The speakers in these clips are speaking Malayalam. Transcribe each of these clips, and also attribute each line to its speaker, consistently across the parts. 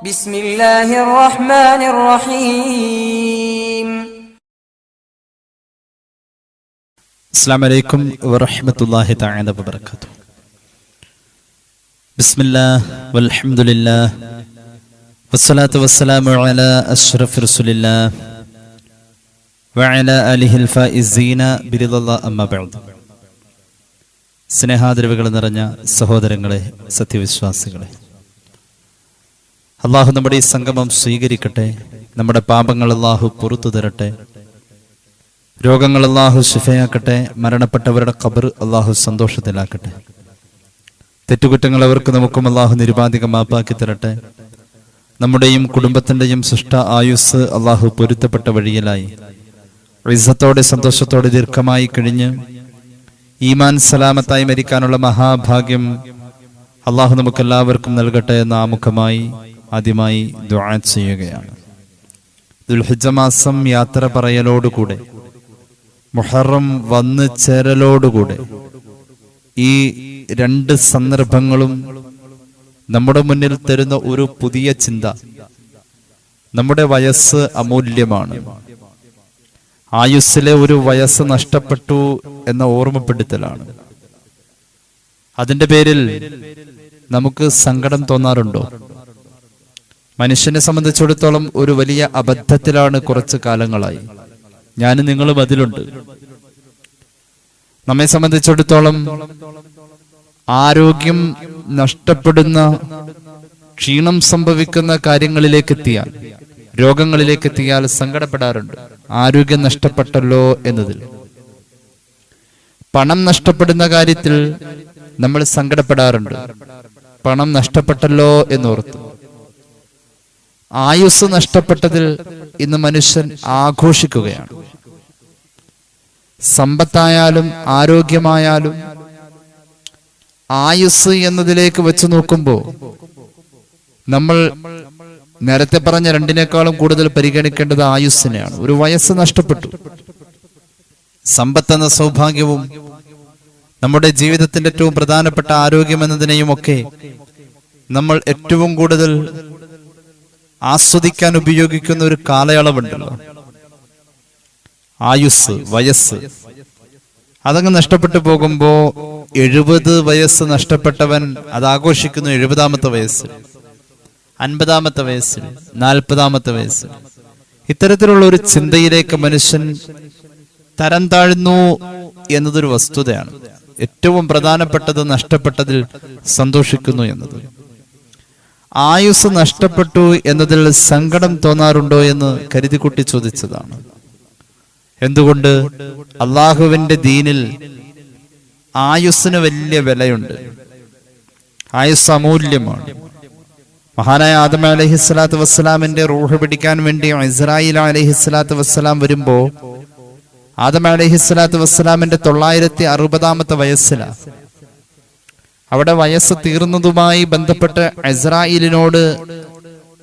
Speaker 1: ബിസ്മില്ലാഹിർ റഹ്മാനിർ റഹീം അസ്സലാമു അലൈക്കും വറഹ്മത്തുള്ളാഹി തആല വബറകാതുഹു. ബിസ്മില്ലാഹ് വൽഹംദുലില്ലാഹ് വസ്സലാത്തു വസ്സലാമു അലാ അഷ്റഫി റസൂലില്ലാഹ് വഅലാ ആലിഹിൽ ഫായിസീന ബിരിദല്ലാഹ് അമ്മ ബഅദ്. സ്നേഹാദരവുകൾ നിറഞ്ഞ സഹോദരങ്ങളെ സത്യവിശ്വാസികളെ അള്ളാഹു നമ്മുടെ ഈ സംഗമം സ്വീകരിക്കട്ടെ. നമ്മുടെ പാപങ്ങൾ അള്ളാഹു പുറത്തു തരട്ടെ. രോഗങ്ങൾ അള്ളാഹു ശിഫയാക്കട്ടെ. മരണപ്പെട്ടവരുടെ ഖബർ അള്ളാഹു സന്തോഷത്തിലാക്കട്ടെ. തെറ്റുകുറ്റങ്ങൾ അവർക്ക് നമുക്കും അള്ളാഹു നിരുപാധികം മാപ്പാക്കി തരട്ടെ. നമ്മുടെയും കുടുംബത്തിന്റെയും സൃഷ്ട ആയുസ് അള്ളാഹു പൊരുത്തപ്പെട്ട വഴിയിലായി. റിസത്തോടെ സന്തോഷത്തോടെ ദീർഘമായി കഴിഞ്ഞ് ഈമാൻ സലാമത്തായി മരിക്കാനുള്ള മഹാഭാഗ്യം അള്ളാഹു നമുക്കെല്ലാവർക്കും നൽകട്ടെ എന്ന് ആമുഖമായി ആദ്യമായി ദുആ ചെയ്യുകയാണ്. ദുൽഹിജ മാസം യാത്ര പറയലോടുകൂടെ മുഹറം വന്ന് ചേരലോടുകൂടെ ഈ രണ്ട് സന്ദർഭങ്ങളും നമ്മുടെ മുന്നിൽ തരുന്ന ഒരു പുതിയ ചിന്ത നമ്മുടെ വയസ്സ് അമൂല്യമാണ്. ആയുസ്സിലെ ഒരു വയസ്സ് നഷ്ടപ്പെട്ടു എന്ന ഓർമ്മപ്പെടുത്തലാണ്. അതിന്റെ പേരിൽ നമുക്ക് സങ്കടം തോന്നാറുണ്ടോ? മനുഷ്യനെ സംബന്ധിച്ചിടത്തോളം ഒരു വലിയ അബദ്ധത്തിലാണ് കുറച്ച് കാലങ്ങളായി. ഞാനും നിങ്ങളും അതിലുണ്ട്. നമ്മെ സംബന്ധിച്ചിടത്തോളം ആരോഗ്യം നഷ്ടപ്പെടുന്ന ക്ഷീണം സംഭവിക്കുന്ന കാര്യങ്ങളിലേക്ക് എത്തിയാൽ രോഗങ്ങളിലേക്ക് എത്തിയാൽ സങ്കടപ്പെടാറുണ്ട്. ആരോഗ്യം നഷ്ടപ്പെട്ടല്ലോ എന്നതിൽ. പണം നഷ്ടപ്പെടുന്ന കാര്യത്തിൽ നമ്മൾ സങ്കടപ്പെടാറുണ്ട്. പണം നഷ്ടപ്പെട്ടല്ലോ എന്നോർത്ത്. ആയുസ് നഷ്ടപ്പെട്ടതിൽ ഇന്ന് മനുഷ്യൻ ആഘോഷിക്കുകയാണ്. സമ്പത്തായാലും ആരോഗ്യമായാലും ആയുസ് എന്നതിലേക്ക് വെച്ച് നോക്കുമ്പോൾ നമ്മൾ നേരത്തെ പറഞ്ഞ രണ്ടിനേക്കാളും കൂടുതൽ പരിഗണിക്കേണ്ടത് ആയുസ്സിനെയാണ്. ഒരു വയസ്സ് നഷ്ടപ്പെട്ടു. സമ്പത്തെന്ന സൗഭാഗ്യവും നമ്മുടെ ജീവിതത്തിന്റെ ഏറ്റവും പ്രധാനപ്പെട്ട ആരോഗ്യം എന്നതിനെയും ഒക്കെ നമ്മൾ ഏറ്റവും കൂടുതൽ ആസ്വദിക്കാൻ ഉപയോഗിക്കുന്ന ഒരു കാലയളവുണ്ടല്ലോ. ആയുസ് വയസ്സ്. അതങ്ങ് നഷ്ടപ്പെട്ടു പോകുമ്പോ എഴുപത് വയസ്സ് നഷ്ടപ്പെട്ടവൻ അത് ആഘോഷിക്കുന്നു എഴുപതാമത്തെ വയസ്സിൽ അൻപതാമത്തെ വയസ്സിൽ നാൽപ്പതാമത്തെ വയസ്സ് ഇത്തരത്തിലുള്ള ഒരു ചിന്തയിലേക്ക് മനുഷ്യൻ തരം താഴ്ന്നു എന്നതൊരു വസ്തുതയാണ്. ഏറ്റവും പ്രധാനപ്പെട്ടത് നഷ്ടപ്പെട്ടതിൽ സന്തോഷിക്കുന്നു എന്നത്. ആയുസ് നഷ്ടപ്പെട്ടു എന്നതിൽ സങ്കടം തോന്നാറുണ്ടോ എന്ന് കരുതിക്കുട്ടി ചോദിച്ചതാണ്. എന്തുകൊണ്ട്? അള്ളാഹുവിന്റെ ദീനിൽ ആയുസ്സിന് വലിയ വിലയുണ്ട്. ആയുസ് അമൂല്യമാണ്. മഹാനായ ആദം അലഹിസ്ലാത്തു വസ്സലാമിന്റെ റൂഹ് പിടിക്കാൻ വേണ്ടി ഇസ്രായേൽ അലഹിസ്ലാത്തു വസ്സലാം വരുമ്പോ ആദം അലഹിസ്ലാത്തു വസ്സലാമിന്റെ തൊള്ളായിരത്തി അറുപതാമത്തെ വയസ്സിലാണ് അവിടെ വയസ്സ് തീർന്നതുമായി ബന്ധപ്പെട്ട് ഇസ്രായേലിനോട്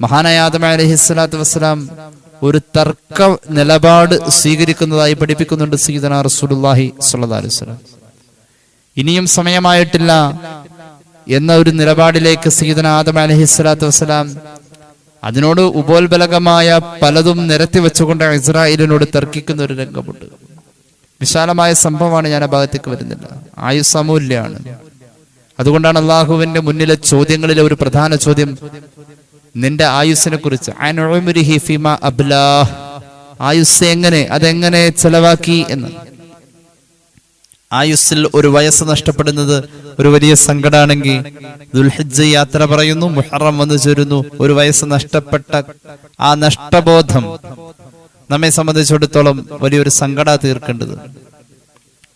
Speaker 1: മഹാനായ ആദം അലഹിസ്ലാത്തു വസ്സലാം ഒരു തർക്ക നിലപാട് സ്വീകരിക്കുന്നതായി പഠിപ്പിക്കുന്നുണ്ട് സീതന റസൂലുല്ലാഹി വസല്ലം. ഇനിയും സമയമായിട്ടില്ല എന്ന ഒരു നിലപാടിലേക്ക് സീതന ആദം അലഹിസ്ലാത്തു വസ്സലാം അതിനോട് ഉപോത്ബലകമായ പലതും നിരത്തി വെച്ചുകൊണ്ട് ഇസ്രായേലിനോട് തർക്കിക്കുന്ന ഒരു രംഗമുണ്ട്. വിശാലമായ സംഭവമാണ് ഞാൻ ആ ഭാഗത്തേക്ക് വരുന്നില്ല. ആയുസ് അമൂല്യാണ് അതുകൊണ്ടാണ് അള്ളാഹുവിന്റെ മുന്നിലെ ചോദ്യങ്ങളിലെ ഒരു പ്രധാന ചോദ്യം നിന്റെ ആയുസ്സിനെ കുറിച്ച്. ആയുസ് എങ്ങനെ അതെങ്ങനെ ചെലവാക്കി എന്ന്. ആയുസ്സിൽ ഒരു വയസ്സ് നഷ്ടപ്പെടുന്നത് ഒരു വലിയ സങ്കടാണെങ്കിൽ ദുൽഹിജ് യാത്ര പറയുന്നു മുഹറം വന്നു ചേരുന്നു ഒരു വയസ്സ് നഷ്ടപ്പെട്ട ആ നഷ്ടബോധം നമ്മെ സംബന്ധിച്ചിടത്തോളം വലിയൊരു സങ്കട തീർക്കേണ്ടത്.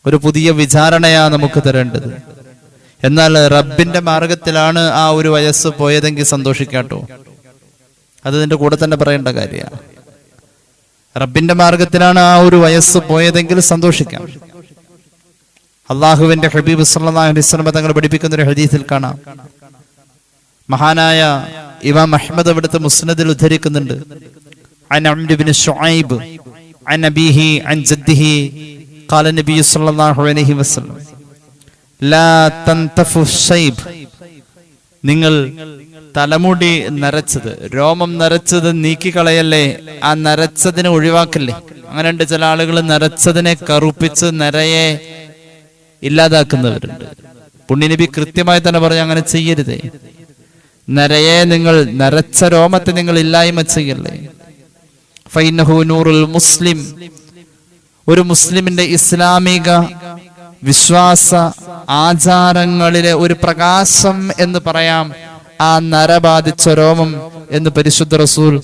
Speaker 1: ഒരു പുതിയ വിചാരണയാ നമുക്ക് തരേണ്ടത്. എന്നാൽ റബ്ബിന്റെ മാർഗത്തിലാണ് ആ ഒരു വയസ്സ് പോയതെങ്കിൽ സന്തോഷിക്കാട്ടോ അത് നിന്റെ കൂടെ തന്നെ പറയേണ്ട കാര്യമാണ് റബ്ബിന്റെ മാർഗത്തിലാണ് ആ ഒരു വയസ്സ് പോയതെങ്കിൽ സന്തോഷിക്കാം അള്ളാഹുവിന്റെ ഹബീബ് സല്ലല്ലാഹു അലൈഹി വസല്ലം തങ്ങൾ പഠിപ്പിക്കുന്ന ഒരു ഹദീസിൽ കാണാം മഹാനായ ഇമാം അഹ്മദ് അവിടുത്തെ മുസ്നദിൽ ഉദ്ധരിക്കുന്നുണ്ട് عن عمرو بن شعيب عن أبيه عن جده قال النبي صلى الله عليه وسلم لا تنتفوا الشيب നിങ്ങൾ തലമുടി നരച്ചത് രോമം നരച്ചത് നീക്കിക്കളയല്ലേ? ആ നരച്ചതിനെ ഒഴിവാക്കല്ലേ? അങ്ങനെയുണ്ട് ചില ആളുകൾ നരച്ചതിനെ കറുപ്പിച്ച് നരയെ ഇല്ലാതാക്കുന്നവരുണ്ട്. പുണ്യനബി കൃത്യമായി തന്നെ പറഞ്ഞു അങ്ങനെ ചെയ്യരുതേ. നരയെ നിങ്ങൾ നരച്ച രോമത്തെ നിങ്ങൾ ഇല്ലായ്മ ചെയ്യല്ലേ? ഫൈനഹു നൂറുൽ മുസ്ലിം. ഒരു മുസ്ലിമിന്റെ ഇസ്ലാമിക വിശ്വാസ ആചാരങ്ങളിലെ ഒരു പ്രകാശം എന്ന് പറയാം. ആ നരബാധിച്ച രോമം എന്ന് പരിശുദ്ധ റസൂൽ.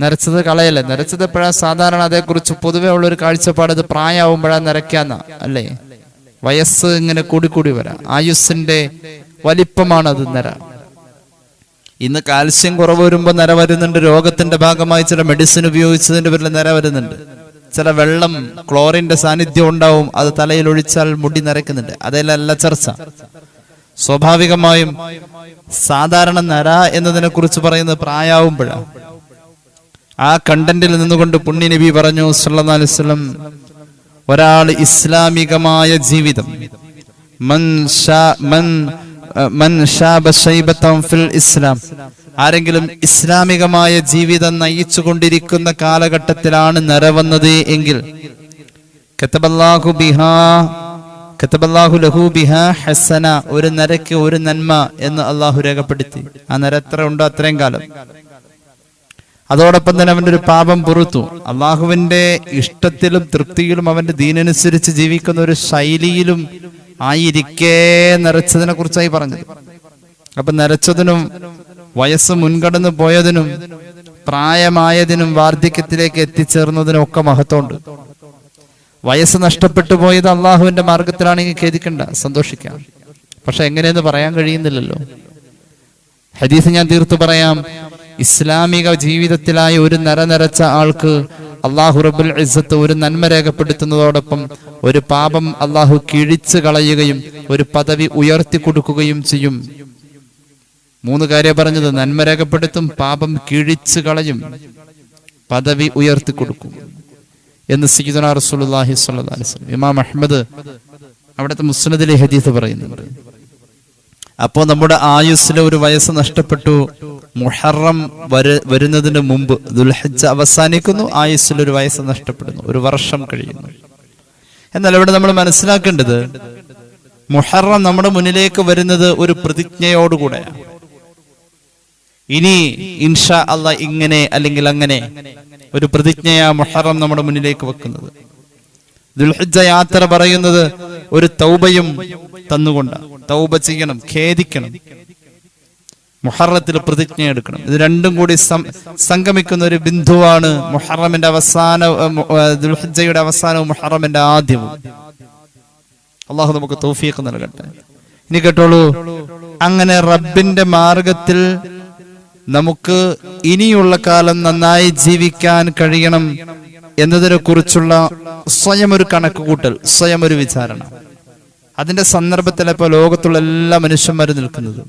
Speaker 1: നരച്ചത് കളയല്ലേ? നരച്ചത് എപ്പോഴാ? സാധാരണ അതേക്കുറിച്ച് പൊതുവേ ഉള്ള ഒരു കാഴ്ചപ്പാട് അത് പ്രായമാവുമ്പോഴാ നരയ്ക്കാന്ന അല്ലേ? വയസ്സ് ഇങ്ങനെ കൂടിക്കൂടി വരാം. ആയുസ്സിന്റെ വലിപ്പമാണ് അത് നര. ഇന്ന് കാൽസ്യം കുറവ് വരുമ്പോൾ നര വരുന്നുണ്ട്. രോഗത്തിന്റെ ഭാഗമായി ചില മെഡിസിൻ ഉപയോഗിച്ചതിന്റെ പേരിൽ നര വരുന്നുണ്ട്. ചില വെള്ളം ക്ലോറിന്റെ സാന്നിധ്യം ഉണ്ടാവും. അത് തലയിൽ ഒഴിച്ചാൽ മുടി നരയ്ക്കുന്നുണ്ട്. അതല്ല ചർച്ച. സ്വാഭാവികമായും സാധാരണ നര എന്നതിനെ കുറിച്ച് പറയുന്നത് പ്രായാവുമ്പോഴാണ്. ആ കണ്ടന്റിൽ നിന്നുകൊണ്ട് പുണ്യ നബി പറഞ്ഞു സല്ലല്ലാഹു അലൈഹി വസല്ലം ഒരാൾ ഇസ്ലാമികമായ ജീവിതം. മൻ മൻ ഫിൽ ഇസ്ലാം. ആരെങ്കിലും ഇസ്ലാമികമായ ജീവിതം നയിച്ചു കൊണ്ടിരിക്കുന്ന കാലഘട്ടത്തിലാണ് നിറവന്നത് എങ്കിൽ ബിഹാ ലഹു ബിഹാ ഒരു നരയ്ക്ക് ഒരു നന്മ എന്ന് അള്ളാഹു രേഖപ്പെടുത്തി. ആ നര എത്ര ഉണ്ടോ അത്രയും കാലം? അതോടൊപ്പം തന്നെ അവന്റെ ഒരു പാപം പുറത്തു. അള്ളാഹുവിന്റെ ഇഷ്ടത്തിലും തൃപ്തിയിലും അവന്റെ ദീനനുസരിച്ച് ജീവിക്കുന്ന ഒരു ശൈലിയിലും ആയിരിക്കേ നിറച്ചതിനെ കുറിച്ചായി പറഞ്ഞത്. അപ്പൊ നിറച്ചതിനും വയസ്സ് മുൻകടന്നു പോയതിനും പ്രായമായതിനും വാർദ്ധക്യത്തിലേക്ക് എത്തിച്ചേർന്നതിനും ഒക്കെ മഹത്വമുണ്ട്. വയസ്സ് നഷ്ടപ്പെട്ടു പോയത് അള്ളാഹുവിന്റെ മാർഗത്തിലാണെങ്കിൽ ഖേദിക്കണ്ട സന്തോഷിക്കാം. പക്ഷെ എങ്ങനെയെന്ന് പറയാൻ കഴിയുന്നില്ലല്ലോ. ഹദീസ് ഞാൻ തീർത്തു പറയാം. ഇസ്ലാമിക ജീവിതത്തിലായ ഒരു നിറ നിറച്ച ആൾക്ക് അള്ളാഹു റബുൽ ഇസത്ത് ഒരു നന്മ രേഖപ്പെടുത്തുന്നതോടൊപ്പം ഒരു പാപം അള്ളാഹു കിഴിച്ചു കളയുകയും ഒരു പദവി ഉയർത്തി കൊടുക്കുകയും ചെയ്യും. മൂന്ന് കാര്യം പറഞ്ഞത് നന്മ രേഖപ്പെടുത്തും പാപം കിഴിച്ചു കളയും പദവി ഉയർത്തി കൊടുക്കും എന്ന് സീദന വസല്ലം ഇമാം അഹമ്മദ് അവിടുത്തെ മുസ്ലിദിലെ ഹദീസ് പറയുന്നുണ്ട്. അപ്പോ നമ്മുടെ ആയുസ്സിലെ ഒരു വയസ്സ് നഷ്ടപ്പെട്ടു. മുഹറം വര വരുന്നതിന് മുമ്പ് ദുൽഹജ്ജ അവസാനിക്കുന്നു ആയുസ്സിൽ വയസ്സ് നഷ്ടപ്പെടുന്നു ഒരു വർഷം കഴിയുന്നു. എന്നാൽ ഇവിടെ നമ്മൾ മനസ്സിലാക്കേണ്ടത് മുഹറം നമ്മുടെ മുന്നിലേക്ക് വരുന്നത് ഒരു പ്രതിജ്ഞയോടുകൂടെയാണ്. ഇനി ഇൻഷാ അല്ല ഇങ്ങനെ അല്ലെങ്കിൽ അങ്ങനെ ഒരു പ്രതിജ്ഞയാ മുഹറം നമ്മുടെ മുന്നിലേക്ക് വെക്കുന്നത്. ദുൽഹജ്ജ യാത്ര പറയുന്നത് ഒരു തൗബയും തന്നുകൊണ്ട് തൗബ ചെയ്യണം ഖേദിക്കണം മുഹറത്തിൽ പ്രതിജ്ഞ എടുക്കണം. ഇത് രണ്ടും കൂടി സംഗമിക്കുന്ന ഒരു ബിന്ദുവാണ് മുഹറമിന്റെ അവസാന ദുൽഹജ്ജയുടെ അവസാനവും മുഹറമിന്റെ ആദ്യവും. അള്ളാഹു നമുക്ക് തോഫിയൊക്കെ നൽകട്ടെ. ഇനി കേട്ടോളൂ അങ്ങനെ റബ്ബിന്റെ മാർഗത്തിൽ നമുക്ക് ഇനിയുള്ള കാലം നന്നായി ജീവിക്കാൻ കഴിയണം. എന്നതിനെ കുറിച്ചുള്ള സ്വയം ഒരു കണക്കുകൂട്ടൽ സ്വയം ഒരു വിചാരണ. അതിന്റെ സന്ദർഭത്തിൽ ഇപ്പൊ ലോകത്തുള്ള എല്ലാ മനുഷ്യന്മാരും നിൽക്കുന്നത്.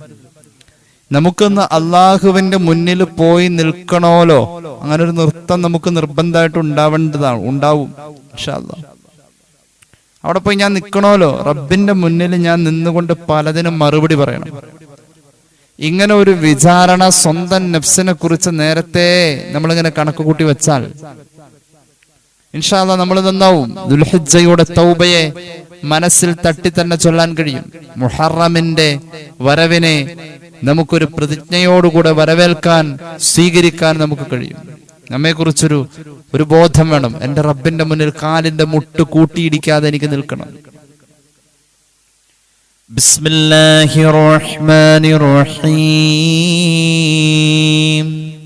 Speaker 1: നമുക്കൊന്ന് അള്ളാഹുവിന്റെ മുന്നിൽ പോയി നിൽക്കണോലോ അങ്ങനെ ഒരു നൃത്തം നമുക്ക് നിർബന്ധമായിട്ട് ഉണ്ടാവേണ്ടതാണ് ഉണ്ടാവും. അവിടെ പോയി ഞാൻ നിൽക്കണോലോ റബ്ബിന്റെ മുന്നിൽ ഞാൻ നിന്നുകൊണ്ട് പലതിനും മറുപടി പറയണം. ഇങ്ങനെ ഒരു വിചാരണ സ്വന്തം നഫ്സിനെ കുറിച്ച് നേരത്തെ നമ്മളിങ്ങനെ കണക്ക് കൂട്ടി വെച്ചാൽ ഇൻഷാല്ല നമ്മൾ നന്നാവും ദുൽഹിജയുടെ തൗബയെ മനസ്സിൽ തട്ടി തന്നെ ചൊല്ലാൻ കഴിയും. മുഹറമിന്റെ വരവിനെ നമുക്കൊരു പ്രതിജ്ഞയോടുകൂടെ വരവേൽക്കാൻ സ്വീകരിക്കാൻ നമുക്ക് കഴിയും. നമ്മെക്കുറിച്ചൊരു ഒരു ബോധം വേണം. എന്റെ റബ്ബിന്റെ മുന്നിൽ കാലിന്റെ മുട്ട് കൂട്ടിയിടിക്കാതെ എനിക്ക് നിൽക്കണം. ബിസ്മില്ലാഹിർ റഹ്മാനിർ റഹീം.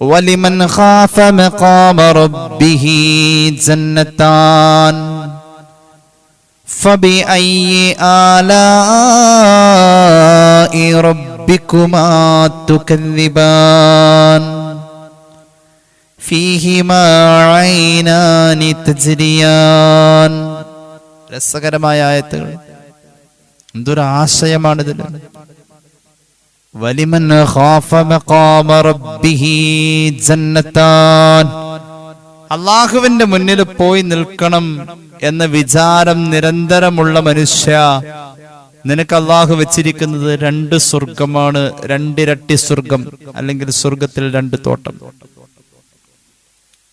Speaker 1: ولمن خاف مقام ربه جنتان فبأي آلاء ربكما تكذبان فيهما عينان تجريان രസകരമായ ആയത്തുകൾ എന്തൊരു ആശയമാണിതിൽ വലിമൻ ഖാഫ മഖാമ റബ്ബിഹി ജന്നത്താൻ അള്ളാഹുവിന്റെ മുന്നിൽ പോയി നിൽക്കണം എന്ന വിചാരം നിരന്തരമുള്ള മനുഷ്യ നിനക്ക് അള്ളാഹു വെച്ചിരിക്കുന്നത് രണ്ട് സ്വർഗമാണ് രണ്ടിരട്ടി സ്വർഗം അല്ലെങ്കിൽ സ്വർഗത്തിൽ രണ്ട് തോട്ടം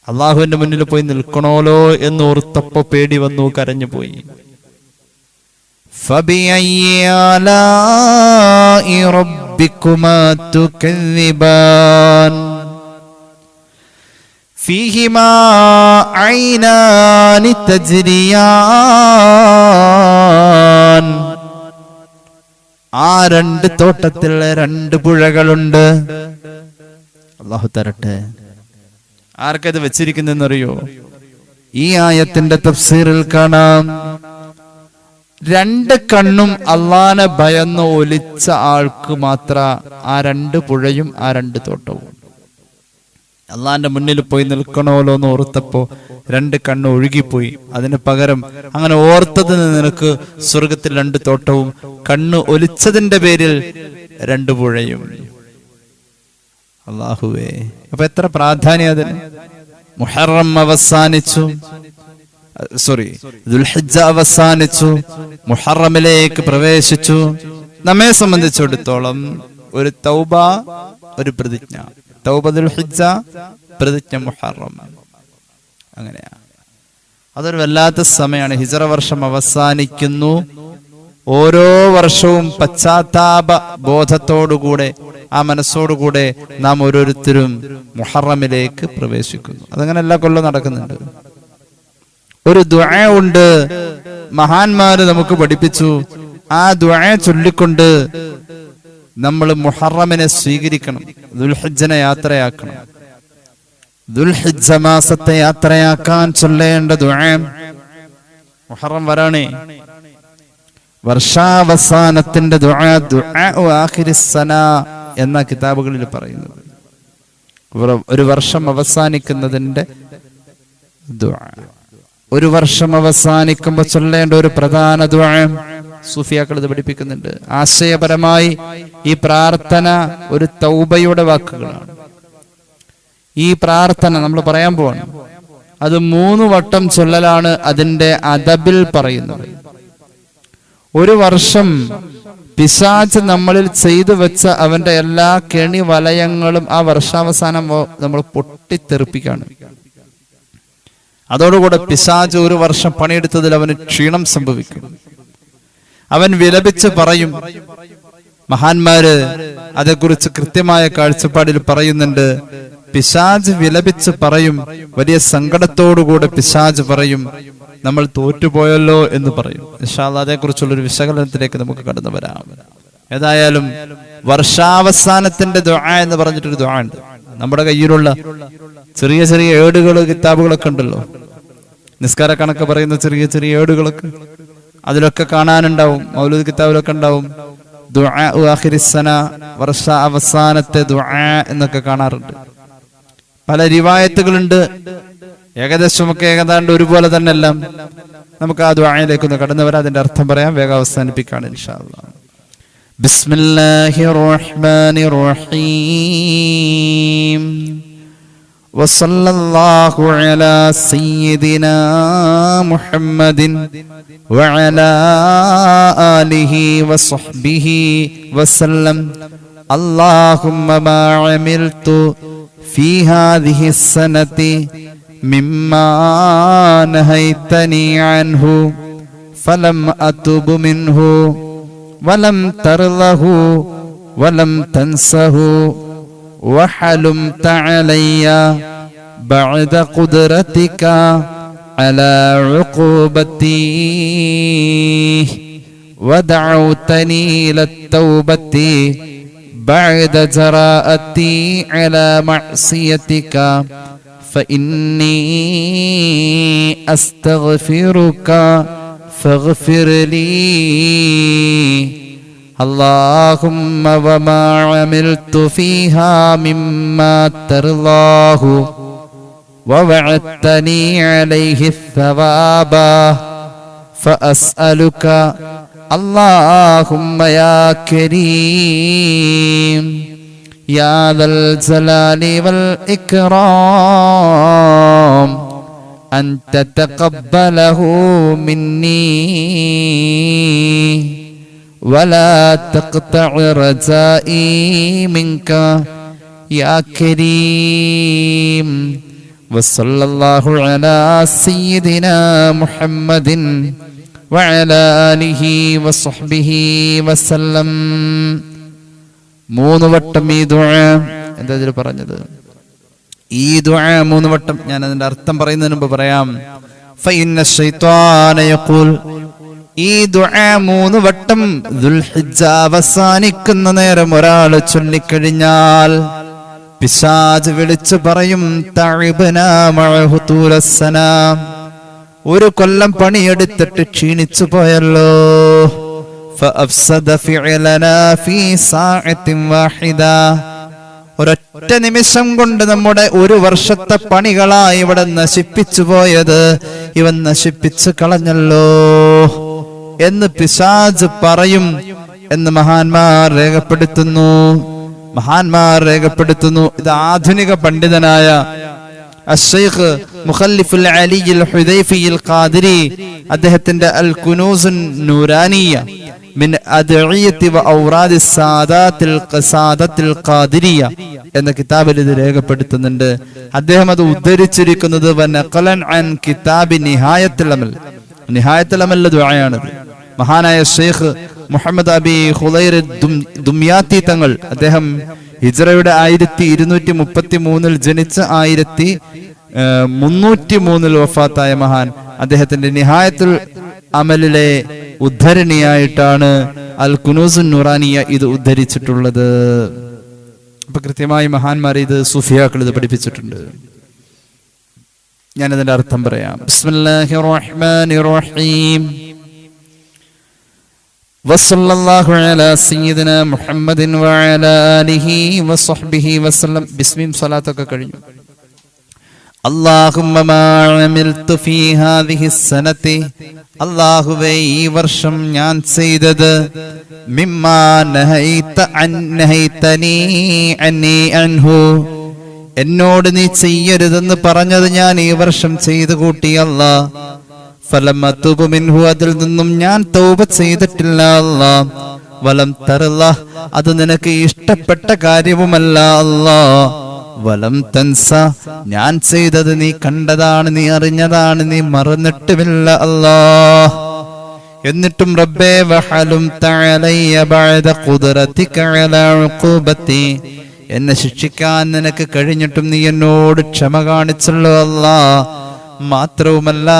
Speaker 1: അള്ളാഹുവിന്റെ മുന്നിൽ പോയി നിൽക്കണോലോ എന്ന് ഓർത്തപ്പോ പേടി വന്നു കരഞ്ഞു പോയി فبأي آلاء ربكما تكذبان فيهما عينان تجريان ആ രണ്ട് തോട്ടത്തിൽ രണ്ട് പുഴകളുണ്ട് അള്ളാഹു തരട്ടെ ആർക്കത് വെച്ചിരിക്കുന്നെന്നറിയോ ഈ ആയത്തിന്റെ തഫ്സീറിൽ കാണാം രണ്ട് കണ്ണും അള്ളാനെ ഭയന്ന് ഒലിച്ച ആൾക്ക് മാത്ര ആ രണ്ട് പുഴയും ആ രണ്ട് തോട്ടവും. അള്ളാന്റെ മുന്നിൽ പോയി നിൽക്കണമല്ലോ എന്ന് ഓർത്തപ്പോ രണ്ട് കണ്ണ് ഒഴുകിപ്പോയി. അതിന് പകരം അങ്ങനെ ഓർത്തതിന് നിനക്ക് സ്വർഗത്തിൽ രണ്ട് തോട്ടവും കണ്ണ് ഒലിച്ചതിന്റെ പേരിൽ രണ്ട് പുഴയും. അള്ളാഹുവേ അപ്പൊ എത്ര പ്രാധാന്യം അതിന്? മുഹറം അവസാനിച്ചു. സോറി. ദുൽഹിജ അവസാനിച്ചു. മുഹറമിലേക്ക് പ്രവേശിച്ചു. നമ്മെ സംബന്ധിച്ചിടത്തോളം ഒരു തൗബ ഒരു പ്രതിജ്ഞ. തൗബ ദുൽഹിജ പ്രതിജ്ഞ മുഹറം. അങ്ങനെയാ. അതൊരു വല്ലാത്ത സമയമാണ്. ഹിജറ വർഷം അവസാനിക്കുന്നു. ഓരോ വർഷവും പശ്ചാത്താപ ബോധത്തോടുകൂടെ ആ മനസ്സോടുകൂടെ നാം ഓരോരുത്തരും മുഹറമിലേക്ക് പ്രവേശിക്കുന്നു. അതങ്ങനെ എല്ലാ കൊല്ലം നടക്കുന്നുണ്ട്. ഒരു ദുആ ഉണ്ട്. മഹാന്മാര് നമുക്ക് പഠിപ്പിച്ചു. ആ ദുആ ചൊല്ലിക്കൊണ്ട് നമ്മൾ മുഹറമിനെ സ്വീകരിക്കണം. ദുൽഹജ്ജനെ യാത്രയാക്കണം. ദുൽഹിജ്ജ മാസത്തെ യാത്രയാക്കാൻ ചൊല്ലേണ്ട ദുആ മുഹറം വരാണേ. വർഷാവസാനത്തിന്റെ എന്ന കിതാബുകളിൽ പറയുന്നത് ഒരു വർഷം അവസാനിക്കുന്നതിന്റെ ദുആ. ഒരു വർഷം അവസാനിക്കുമ്പോൾ ചൊല്ലേണ്ട ഒരു പ്രധാന ദ്വാരം സൂഫിയാക്കൾ ഇത് പഠിപ്പിക്കുന്നുണ്ട്. ആശയപരമായി ഈ പ്രാർത്ഥന ഒരു തൗബയുടെ വാക്കുകളാണ്. ഈ പ്രാർത്ഥന നമ്മൾ പറയാൻ പോവാണ്. അത് മൂന്ന് വട്ടം ചൊല്ലലാണ് അതിന്റെ അദബിൽ പറയുന്നത്. ഒരു വർഷം പിശാച്ച് നമ്മളിൽ ചെയ്തു വെച്ച അവന്റെ എല്ലാ കെണി വലയങ്ങളും ആ വർഷാവസാനം നമ്മൾ പൊട്ടിത്തെറിപ്പിക്കാണ് അതോടുകൂടെ പിശാജ് ഒരു വർഷം പണിയെടുത്തതിൽ അവന് ക്ഷീണം സംഭവിക്കും. അവൻ വിലപിച്ച് പറയും മഹാന്മാര് അതേക്കുറിച്ച് കൃത്യമായ കാഴ്ചപ്പാടിൽ പറയുന്നുണ്ട്. പിശാജ് വിലപിച്ച് പറയും വലിയ സങ്കടത്തോടുകൂടെ പിശാജ് പറയും നമ്മൾ തോറ്റുപോയല്ലോ എന്ന് പറയും. ഇൻഷാല്ലാ അതേക്കുറിച്ചുള്ളൊരു വിശകലനത്തിലേക്ക് നമുക്ക് കടന്നു വരാം. ഏതായാലും വർഷാവസാനത്തിന്റെ ദ്വാ എന്ന് പറഞ്ഞിട്ടൊരു ദ്വാ ഉണ്ട്. നമ്മുടെ കയ്യിലുള്ള ചെറിയ ചെറിയ ഏടുകൾ കിതാബുകളൊക്കെ ഉണ്ടല്ലോ. നിസ്കാര കണക്ക് പറയുന്ന ചെറിയ ചെറിയ ഏടുകളൊക്കെ അതിലൊക്കെ കാണാനുണ്ടാവും മൗലൂദ് കിതാബിലൊക്കെ ഉണ്ടാവും. വർഷ അവസാനത്തെ ദുആ എന്നൊക്കെ കാണാറുണ്ട്. പല റിവായത്തുകളുണ്ട് ഏകദേശമൊക്കെ ഏകദാണ്ട് ഒരുപോലെ തന്നെ എല്ലാം നമുക്ക് ആ ദുആയിലേക്ക് ഒന്ന് കടന്നു വരാം. അതിന്റെ അർത്ഥം പറയാം. വേഗം അവസാനിപ്പിക്കാണ് ഇൻഷാ അല്ലാഹ് بسم الله الرحمن الرحيم وصلى الله على سيدنا محمد وعلى آله وصحبه وسلم اللهم ما عملت في هذه السنة مما نهيتني عنه فلم أتب منه ولم ترضه ولم تنسه. وحلمت علي بعد قدرتك على عقوبتي ودعوتني إلى التوبة بعد جراءتي على معصيتك. فإني أستغفرك فاغفر لي. اللهم وما عملت فيها مما ترضاه. ووعدتني عليه الثواب. فأسألك. اللهم يا كريم. يا ذا الجلال والإكرام. أن تتقبله مني ولا تقطع رجائي منك يا كريم وصلى الله على سيدنا محمد وعلى آله وصحبه وسلم മൂന്ന് വട്ടം ഈ ദുആ എന്താ ഇതിൽ പറഞ്ഞത് ഈ ദുആ മൂന്ന് വട്ടം ഞാൻ അതിന്റെ അർത്ഥം പറയുന്നതിന് മുമ്പ് പറയാം. ഈ ദുആ മൂന്ന് വട്ടം ദുൽഹിജ്ജ അവസാനിക്കുന്ന നേരം ഒരാൾ ചൊല്ലിക്കഴിഞ്ഞാൽ പിശാജ് വിളിച്ചു പറയും ഒരു കൊല്ലം പണിയെടുത്തിട്ട് ക്ഷീണിച്ചു പോയല്ലോ. ഫഅഫ്സദ ഫിഅലനാ വാഹിദ. ഒരൊറ്റ നിമിഷം കൊണ്ട് നമ്മുടെ ഒരു വർഷത്തെ പണികളായി ഇവിടെ നശിപ്പിച്ചു പോയത്. ഇവൻ നശിപ്പിച്ചു കളഞ്ഞല്ലോ എന്ന് പിശാജ് പറയും എന്ന് മഹാന്മാർ രേഖപ്പെടുത്തുന്നു. മഹാന്മാർ രേഖപ്പെടുത്തുന്നു. ഇത് ആധുനിക പണ്ഡിതനായ അഷൈഖ് മുഖല്ലിഫുൽ അലിയിൽ ഹുദൈഫിയിൽ ഖാദിരി അദ്ദേഹത്തിന്റെ അൽ കുനൂസുൻ നൂരാനിയ മിൻ അദ്ഇയത്തി വ ഔറാദി സാദാത്തിൽ ഖസാദത്തിൽ ഖാദിരിയ എന്ന കിതാബിൽ ഇത് രേഖപ്പെടുത്തുന്നുണ്ട്. അദ്ദേഹം അത് ഉദ്ധരിച്ചിരിക്കുന്നത് വ നഖലൻ അൻ കിതാബി നിഹായത്തുൽ അമൽ. നിഹായത്തുൽ അമൽ ദുആയാണിത്. മഹാനായ ഷെയ്ഖ് മുഹമ്മദ് അബി ഹുലൈർ ദുംയാത്തി തങ്ങൾ അദ്ദേഹം ഹിജ്റയുടെ ആയിരത്തി ഇരുന്നൂറ്റി മുപ്പത്തി മൂന്നിൽ ജനിച്ച ആയിരത്തി മുന്നൂറ്റി മൂന്നിൽ വഫാത്തായ മഹാൻ. അദ്ദേഹത്തിന്റെ നിഹായത്തുൽ അമലിലെ ഉദ്ധരണിയായിട്ടാണ് അൽ കുനൂസുൻ നുറാനിയ ഇത് ഉദ്ധരിച്ചിട്ടുള്ളത്. അപ്പൊ കൃത്യമായി മഹാന്മാർ ഇത് സുഫിയാക്കൾ ഇത് പഠിപ്പിച്ചിട്ടുണ്ട്. ഞാനതിന്റെ അർത്ഥം പറയാം. റഹീം. وصلى الله على سيدنا محمد وعلى آله وصحبه وسلم بسم صلاتك കഴിഞ്ഞു اللهم ما عملت في هذه السنة അള്ളാഹുവേ ഈ വർഷം ഞാൻ ചെയ്തത് മിമ്മാ നഹൈത അൻ നഹൈതനീ അന്നീ അൻഹു എന്നോട് നീ ചെയ്യരുതെന്ന് പറഞ്ഞത് ഞാൻ ഈ വർഷം ചെയ്തു കൂട്ടി മിൻഹു അതിൽ നിന്നും ഞാൻ തൗബ ചെയ്തിട്ടില്ല അല്ലാ. വലം തറല്ല അത് നിനക്ക് ഇഷ്ടപ്പെട്ട കാര്യവുമല്ല അല്ലാ. വലം തൻസ ഞാൻ ചെയ്തത് നീ കണ്ടതാണ് നീ അറിഞ്ഞതാണ് നീ മറന്നിട്ടുമില്ല അല്ലാ. എന്നിട്ടും റബ്ബേ വഹലും തഅലയ്യ ബഅദ ഖുദ്റതിക അലാ ഉഖൂബത്തി. എന്നെ ശിക്ഷിക്കാൻ നിനക്ക് കഴിഞ്ഞിട്ടും നീ എന്നോട് ക്ഷമ കാണിച്ചല്ലോ അല്ലാ. മാത്രവുമല്ല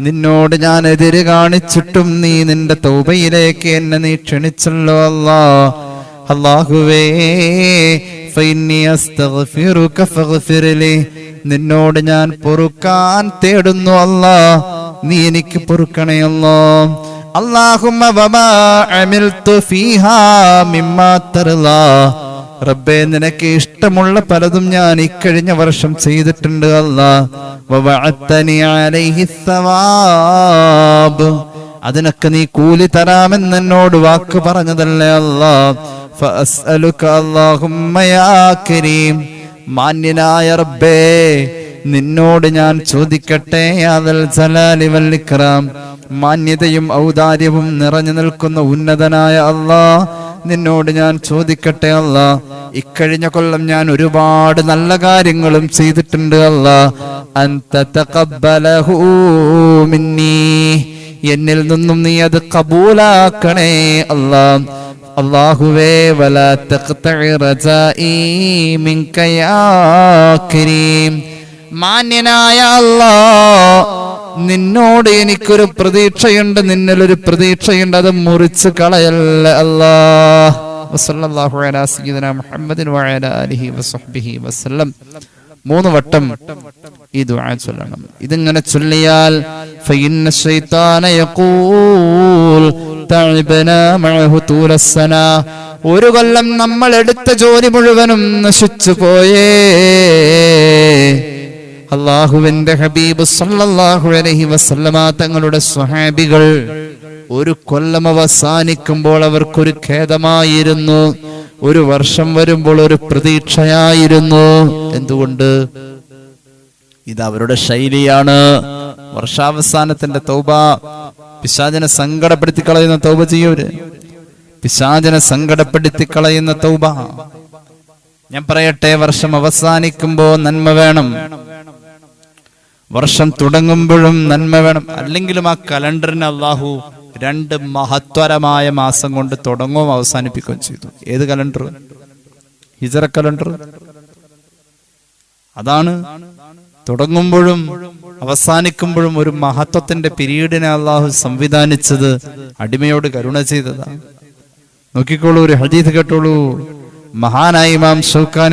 Speaker 1: നിന്നോട് ഞാൻ എതിര് കാണിച്ചിട്ടും നീ നിന്റെ തൗബയിലേക്ക് എന്നെ നീ ക്ഷണിച്ചല്ലോ അല്ലാ. അല്ലാഹുവേ നിന്നോട് ഞാൻ പൊറുക്കാൻ തേടുന്നു അല്ലാ. നീ എനിക്ക് പൊറുക്കണേ അല്ലാ. റബ്ബേ നിനക്ക് ഇഷ്ടമുള്ള പലതും ഞാൻ ഇക്കഴിഞ്ഞ വർഷം ചെയ്തിട്ടുണ്ട് അല്ലാ. വവഅത്തനി അലൈഹി സവാബ് അതിനൊക്കെ നീ കൂലി തരാമെന്ന് എന്നോട് വാക്ക് പറഞ്ഞതല്ലേ അല്ലാ. ഫഅസ്അലുക അല്ലാഹുമ്മ യാ കരീം. മാന്യനായ റബ്ബേ നിന്നോട് ഞാൻ ചോദിക്കട്ടെ അതൽ ജലാലി വൽ ഇക്റാം മാന്യതയും ഔദാര്യവും നിറഞ്ഞു നിൽക്കുന്ന ഉന്നതനായ അള്ളാ നിന്നോട് ഞാൻ ചോദിക്കട്ടെ അല്ല ഇക്കഴിഞ്ഞ കൊല്ലം ഞാൻ ഒരുപാട് നല്ല കാര്യങ്ങളും ചെയ്തിട്ടുണ്ട് അല്ല മിന്നീ. എന്നിൽ നിന്നും നീ അത് കബൂലാക്കണേ അല്ല അള്ളാഹുവേ മാന്യനായ അല്ലാ നിന്നോട് എനിക്കൊരു പ്രതീക്ഷയുണ്ട് നിന്നിലൊരു പ്രതീക്ഷയുണ്ട്. അത് മുറിച്ച് കളയല്ല. അലാ മുഹമ്മദിൻ അലിഹി വസഹ്ബിഹി വസല്ലം. മൂന്ന് വട്ടം ഈ ദുആ ചൊല്ലണം. ഇതിങ്ങനെ ചൊല്ലിയാൽ ഫഇന്ന ശൈത്താന യഖൂൽ തഅബനാ മഅഹു തുലസന ഒരു കൊല്ലം നമ്മൾ എടുത്ത ജോലി മുഴുവനും നശിച്ചു പോയേ. അള്ളാഹുവിന്റെ ഹബീബ് സല്ലല്ലാഹു അലൈഹി വസല്ലമ തങ്ങളുടെ സ്വഹാബികൾ ഒരു കൊല്ലം അവസാനിക്കുമ്പോൾ അവർക്കൊരു ഖേദമായിരുന്നു. ഒരു വർഷം വരുമ്പോൾ ഒരു പ്രതീക്ഷയായിരുന്നു. എന്തുകൊണ്ട്? ഇത് അവരുടെ ശൈലിയാണ്. വർഷാവസാനത്തിന്റെ തൗബ പിശാചനെ സങ്കടപ്പെടുത്തി കളയുന്ന തൗബ ചെയ്യൂര്. പിശാചനെ സങ്കടപ്പെടുത്തി കളയുന്ന തൗബ. ഞാൻ പറയട്ടെ വർഷം അവസാനിക്കുമ്പോ നന്മ വേണം. വർഷം തുടങ്ങുമ്പോഴും നന്മ വേണം. അല്ലെങ്കിലും ആ കലണ്ടറിന് അള്ളാഹു രണ്ട് മഹത്വരമായ മാസം കൊണ്ട് തുടങ്ങുകയും അവസാനിപ്പിക്കുകയും ചെയ്തു. ഏത് കലണ്ടർ? ഹിജറ കലണ്ടർ. അതാണ് തുടങ്ങുമ്പോഴും അവസാനിക്കുമ്പോഴും ഒരു മഹത്വത്തിന്റെ പിരീഡിനെ അള്ളാഹു സംവിധാനിച്ചത് അടിമയോട് കരുണ ചെയ്തതാണ്. നോക്കിക്കോളൂ ഒരു ഹദീസ് കേട്ടോളൂ. മഹാനായി ഇമാം ഷൗഖാൻ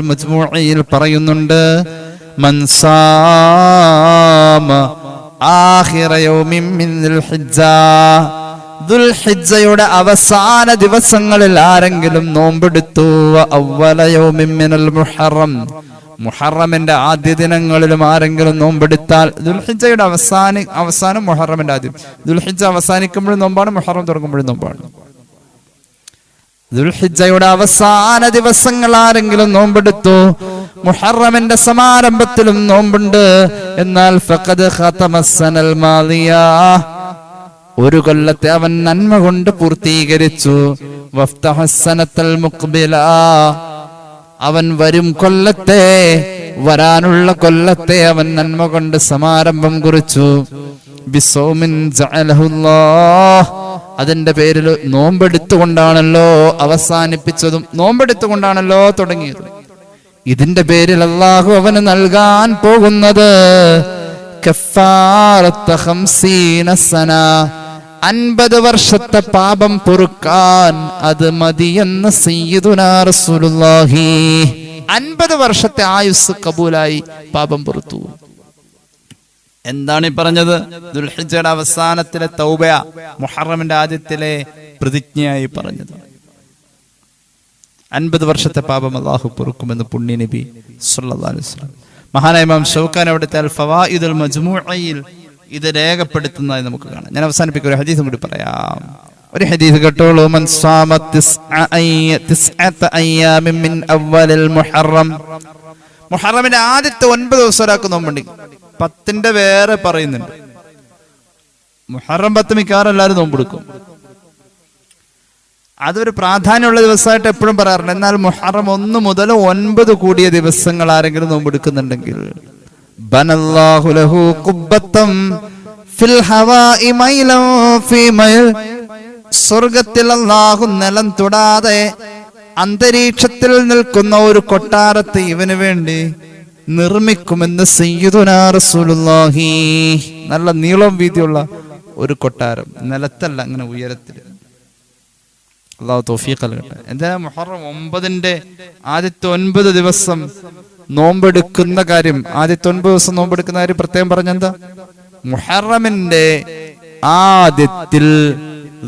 Speaker 1: മജ്മൂഇയിൽ പറയുന്നുണ്ട് ദുൽഹിജ്ജയുടെ അവസാന ദിവസങ്ങളിൽ ആരെങ്കിലും നോമ്പെടുത്തു. വ അവ്വല യൗമിൻ മിനൽ മുഹറം. മുഹറമിന്റെ ആദ്യ ദിനങ്ങളിലും ആരെങ്കിലും നോമ്പെടുത്താൽ ദുൽഹിജ്ജയുടെ അവസാന അവസാനം മുഹറമിന്റെ ആദ്യം. ദുൽഹിജ്ജ അവസാനിക്കുമ്പോഴും നോമ്പാണ് മുഹറം തുടങ്ങുമ്പോഴും നോമ്പാണ്. ദുൽഹിജ്ജയുടെ അവസാന ദിവസങ്ങൾ ആരെങ്കിലും നോമ്പെടുത്തു. മുഹറമിന്റെ സമാരംഭത്തിലും നോമ്പുണ്ട്. എന്നാൽ ഫഖദ് ഖതമസ്സനൽ മാദിയ. ഒരു കൊല്ലത്തെ അവൻ നന്മ കൊണ്ട് പൂർത്തീകരിച്ചു. വഫ്തഹസ്സനത്തൽ മുഖ്ബില. അവൻ വരും കൊല്ലത്തെ വരാനുള്ള കൊല്ലത്തെ അവൻ നന്മ കൊണ്ട് സമാരംഭം കുറിച്ചു. ബിസോമിൻ അതിന്റെ പേരിൽ നോമ്പെടുത്തുകൊണ്ടാണല്ലോ അവസാനിപ്പിച്ചതും. നോമ്പെടുത്തുകൊണ്ടാണല്ലോ തുടങ്ങിയത്. ഇതിന്റെ പേരിൽ അള്ളാഹു അവന് നൽകാൻ പോകുന്നത് അൻപത് വർഷത്തെ പാപം പൊറുക്കാൻ അത് മതിയെന്ന് അൻപത് വർഷത്തെ ആയുസ് കബൂലായി പാപം പൊറുത്തു. എന്താണ് ഈ പറഞ്ഞത്? ദുൽഹിജയുടെ അവസാനത്തിലെ തൗബ മുഹറമിന്റെ ആദ്യത്തിലെ പ്രതിജ്ഞയായി പറഞ്ഞത്. അൻപത് വർഷത്തെ പാപം അള്ളാഹു പൊറുക്കുമെന്ന് പുണ്യ നബി സുല്ലാസ്ലാം മഹാനായ ഇമാം ഷൗഖാൻ അവിടുത്തെ ഫവായിദുൽ മജ്മുഅയിൽ ഇത് രേഖപ്പെടുത്തുന്നതായി നമുക്ക് കാണാം. ഞാൻ അവസാനിപ്പിക്കും ഒരു ഹദീസും കൂടി പറയാം. ഒരു ഹദീസ് കേട്ടോളൂ. മൻ സാമ അയ്യാമിൻ മിൻ അവ്വലിൽ മുഹറം. മുഹറമിന്റെ ആദ്യത്തെ ഒൻപത് ദിവസം ഒരാൾക്ക് നോമ്പുണ്ട് പത്തിന്റെ വേറെ പറയുന്നുണ്ട്. മുഹറം പത്ത് മിക്കവാറും എല്ലാവരും നോമ്പെടുക്കും. അതൊരു പ്രാധാന്യമുള്ള ദിവസമായിട്ട് എപ്പോഴും പറയാറുണ്ട്. എന്നാൽ മുഹറം ഒന്ന് മുതൽ ഒൻപത് കൂടിയ ദിവസങ്ങൾ ആരെങ്കിലും നോമ്പെടുക്കുന്നുണ്ടെങ്കിൽ സ്വർഗത്തിൽ അല്ലാഹു നിലം തൊടാതെ അന്തരീക്ഷത്തിൽ നിൽക്കുന്ന ഒരു കൊട്ടാരത്തെ ഇവന് വേണ്ടി നിർമ്മിക്കുമെന്ന് നല്ല നീളം വീതിയുള്ള ഒരു കൊട്ടാരം. നിലത്തല്ല അങ്ങനെ ഉയരത്തിൽ അള്ളാഹു തോഫീഖ് നൽകട്ടെ. എന്താ മുഹറം ഒമ്പതിന്റെ ആദ്യത്തെ ഒൻപത് ദിവസം നോമ്പെടുക്കുന്ന കാര്യം ആദ്യത്തെ ഒൻപത് ദിവസം നോമ്പെടുക്കുന്ന കാര്യം പ്രത്യേകം പറഞ്ഞെന്താ മുഹറമിന്റെ ആദ്യത്തിൽ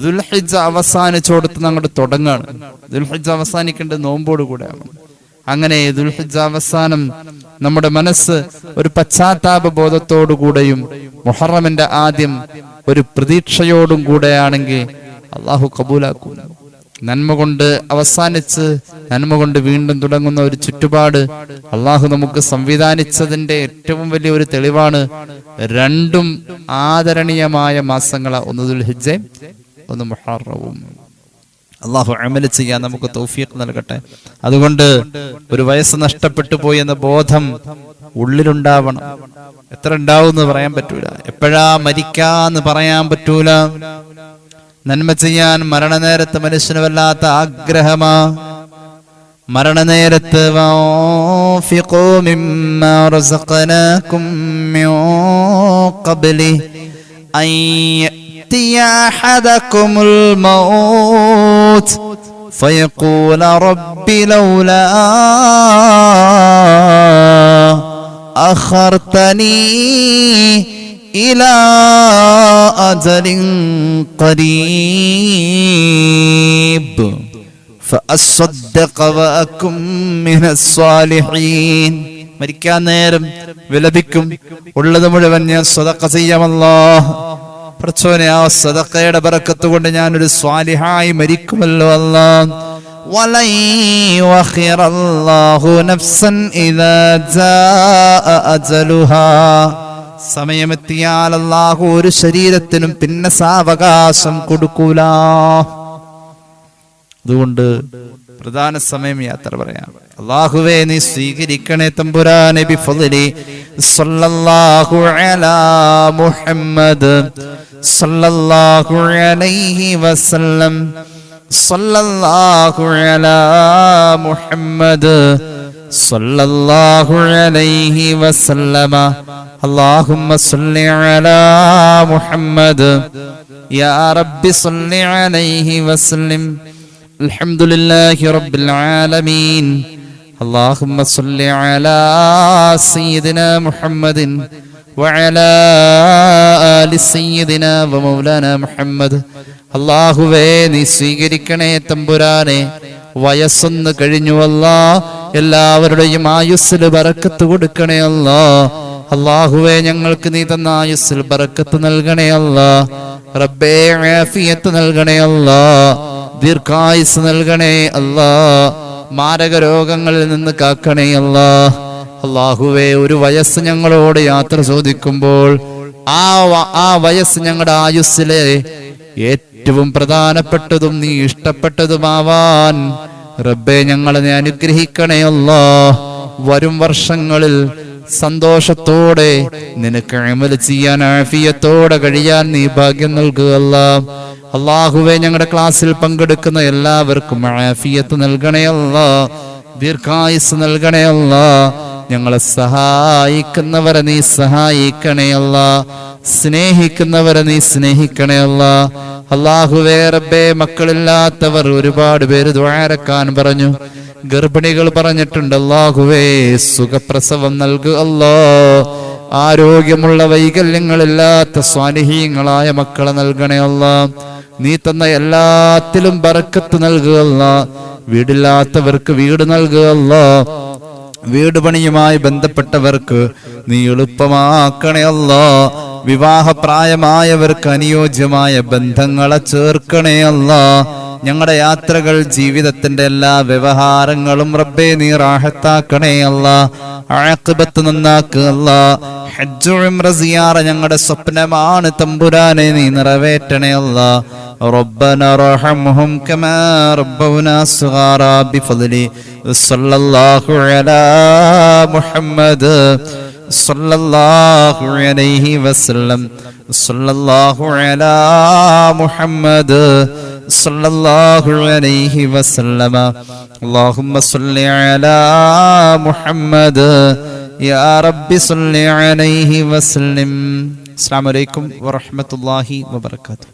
Speaker 1: ദുൽഹിജ അവസാനിച്ചോടത്ത് അങ്ങോട്ട് തുടങ്ങാണ്. ദുൽഹിജ അവസാനിക്കേണ്ടത് നോമ്പോട് കൂടെയാണ്. അങ്ങനെ ദുൽഹിജ അവസാനം നമ്മുടെ മനസ്സ് ഒരു പശ്ചാത്താപ ബോധത്തോടു കൂടെയും മുഹറമിന്റെ ആദ്യം ഒരു പ്രതീക്ഷയോടും കൂടെയാണെങ്കിൽ അള്ളാഹു കബൂലാക്കും. നന്മ കൊണ്ട് അവസാനിച്ച് നന്മ കൊണ്ട് വീണ്ടും തുടങ്ങുന്ന ഒരു ചുറ്റുപാട് അള്ളാഹു നമുക്ക് സംവിധാനിച്ചതിന്റെ ഏറ്റവും വലിയ ഒരു തെളിവാണ് രണ്ടും ആദരണീയമായ മാസങ്ങളാ. ഒന്ന് ദുൽഹിജയും ഒന്ന് മുഹറവും അള്ളാഹു അമല ചെയ്യാൻ നമുക്ക് തൗഫീഖ് നൽകട്ടെ. അതുകൊണ്ട് ഒരു വയസ്സ് നഷ്ടപ്പെട്ടു പോയി എന്ന ബോധം ഉള്ളിലുണ്ടാവണം. എത്ര ഉണ്ടാവും എന്ന് പറയാൻ പറ്റൂല. എപ്പോഴാ മരിക്കാന്ന് പറയാൻ പറ്റൂല. നന്മ ചെയ്യാൻ മരണനേരത്ത് മനുഷ്യന് വല്ലാത്ത ആഗ്രഹമാ മരണനേരത്ത് وَأَنفِقُوا مِمَّا رَزَقْنَاكُم مِّن قَبْلِ أَن يَأْتِيَ أَحَدَكُمُ الْمَوْتُ فيقول رب لولا أخرتني إلى أجل قريب فأصدق وأكن من الصالحين മരിക്കാൻ നേരം വിലപിക്കും ഉള്ളത് മുഴുവൻ ഞാൻ സ്വതക്ക ചെയ്യാമല്ലോ പ്രച്ചോനെ ആ സദക്കയുടെ ബറക്കത്ത് കൊണ്ട് ഞാനൊരു സ്വാലിഹായി മരിക്കുമല്ലോ അല്ല ولن يؤخر الله نفسا إذا جاء أجلها സമയമെത്തിയാൽ അല്ലാഹു ഒരു ശരീരത്തിനും പിന്നെ സാവകാശം കൊടുക്കൂല. അതുകൊണ്ട് പ്രധാന സമയം യാത്ര പറയാം. അള്ളാഹുവേ നീ സ്വീകരിക്കണേ തമ്പുരാനെ ബിഫദ്ലി സല്ലല്ലാഹു അലാ മുഹമ്മദ് സല്ലല്ലാഹു അലൈഹി വസല്ലം സല്ലല്ലാഹു അലാ മുഹമ്മദ് സല്ലല്ലാഹു അലൈഹി വസല്ലമ اللهم صل على محمد يا رب صل عليه وسلم الحمد لله رب العالمين اللهم صل على سيدنا محمد وعلى آل سيدنا ومولانا محمد അള്ളാഹുവേ നീ സ്വീകരിക്കണേ തമ്പുരാനെ വയസ്സൊന്ന് കഴിഞ്ഞുവല്ല എല്ലാവരുടെയും ആയുസ്സിൽ ബറക്കത്ത് കൊടുക്കണേ അല്ലാ. അള്ളാഹുവെ ഞങ്ങൾക്ക് നീ തന്ന ആയുസ്സിൽ ബറക്കത്ത് നൽകണേ അല്ലാ. റബ്ബേ ആഫിയത്ത് നൽകണേ അല്ലാ. ദീർഘായുസ് നൽകണേ അല്ലാ. മാരക രോഗങ്ങളിൽ നിന്ന് കാക്കണേ അല്ലാ. അള്ളാഹുവേ ഒരു വയസ്സ് ഞങ്ങളോട് യാത്ര ചോദിക്കുമ്പോൾ ആ ആ വയസ്സ് ഞങ്ങളുടെ ആയുസ്സിലെ ഏറ്റവും പ്രധാനപ്പെട്ടതും നീ ഇഷ്ടപ്പെട്ടതുമാവാൻ റബ്ബെ ഞങ്ങളെ അനുഗ്രഹിക്കണേ അല്ലാ. വരും വർഷങ്ങളിൽ സന്തോഷത്തോടെ നിനക്ക് അമൽ ചെയ്യാൻ ആഫിയത്തോടെ കഴിയാൻ നീ ഭാഗ്യം നൽകുകയല്ല അള്ളാഹുവെ ഞങ്ങളുടെ ക്ലാസ്സിൽ പങ്കെടുക്കുന്ന എല്ലാവർക്കും ആഫിയത്ത് നൽകണേ അല്ലാ. ദീർഘായുസ് നൽകണേ അല്ലാ. ഞങ്ങളെ സഹായിക്കുന്നവരെ നീ സഹായിക്കണേ അല്ല. സ്നേഹിക്കുന്നവരെ നീ സ്നേഹിക്കണേ അല്ല. അള്ളാഹുവേ റബ്ബേ മക്കളില്ലാത്തവർ ഒരുപാട് പേര് ദ്വാരക്കാൻ പറഞ്ഞു. ഗർഭിണികൾ പറഞ്ഞിട്ടുണ്ട് അള്ളാഹുവേ സുഖപ്രസവം നൽകുക അല്ലോ. ആരോഗ്യമുള്ള വൈകല്യങ്ങളില്ലാത്ത സ്വാനിഹീയങ്ങളായ മക്കളെ നൽകണേ അല്ല. നീ തന്ന എല്ലാത്തിലും ബറക്കത്ത് നൽകുക അല്ല. വീടില്ലാത്തവർക്ക് വീട് നൽകുക അല്ലാ. വീട് പണിയുമായി ബന്ധപ്പെട്ടവർക്ക് നീ എളുപ്പമാക്കണേ അല്ലാ. വിവാഹപ്രായമായവർക്ക് അനുയോജ്യമായ ബന്ധങ്ങളെ ചേർക്കണേ അല്ലാ ഞങ്ങളുടെ യാത്രകൾ ജീവിതത്തിന്റെ എല്ലാ വ്യവഹാരങ്ങളും റബ്ബേ നീ റാഹത്താക്കണേ അല്ല ആക്കിബത്ത് നന്നാക്കുക അല്ല ഹജ്ജും ഉംറ സിയാറ ഞങ്ങളുടെ സ്വപ്നമാണ് തമ്പുരാനെ നീ നിറവേറ്റണേ അല്ല ربنا ارحمهم كما ربونا صغارا بفضلي صلى الله على محمد സല്ലല്ലാഹു അലൈഹി വസല്ലം. സല്ലല്ലാഹു അലാ മുഹമ്മദ് സല്ലല്ലാഹു അലൈഹി വസല്ലമ. അല്ലാഹുമ്മ സല്ലി അലാ മുഹമ്മദ്. യാ റബ്ബി സല്ലി അലൈഹി വസല്ലം. അസ്സലാമു അലൈക്കും വറഹ്മത്തുള്ളാഹി വബറകാതുഹു.